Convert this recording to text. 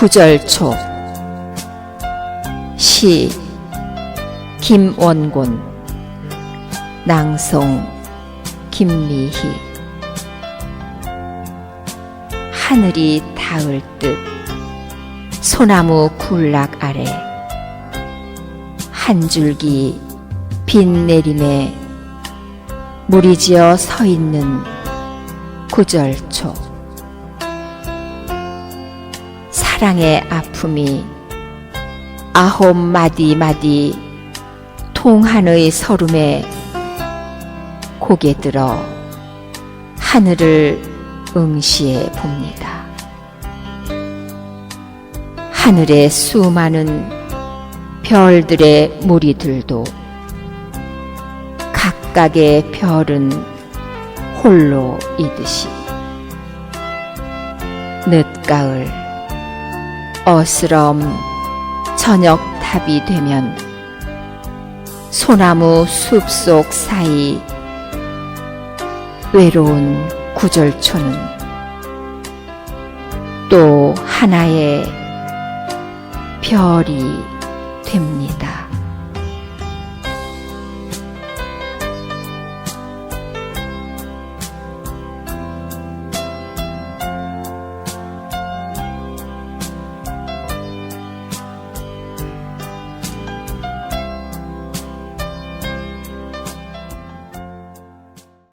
구절초. 시. 김원곤. 낭송. 김미희. 하늘이 닿을 듯. 소나무 굴락 아래. 한 줄기 빗 내림에 물이 지어 서 있는 구절초 사랑의 아픔이 아홉 마디 마디 통한의 서름에 고개 들어 하늘을 응시해 봅니다. 하늘의 수많은 별들의 무리들도 각각의 별은 홀로 이듯이 늦가을 어스럼 저녁 답이 되면 소나무 숲속 사이 외로운 구절초는 또 하나의 별이 됩니다.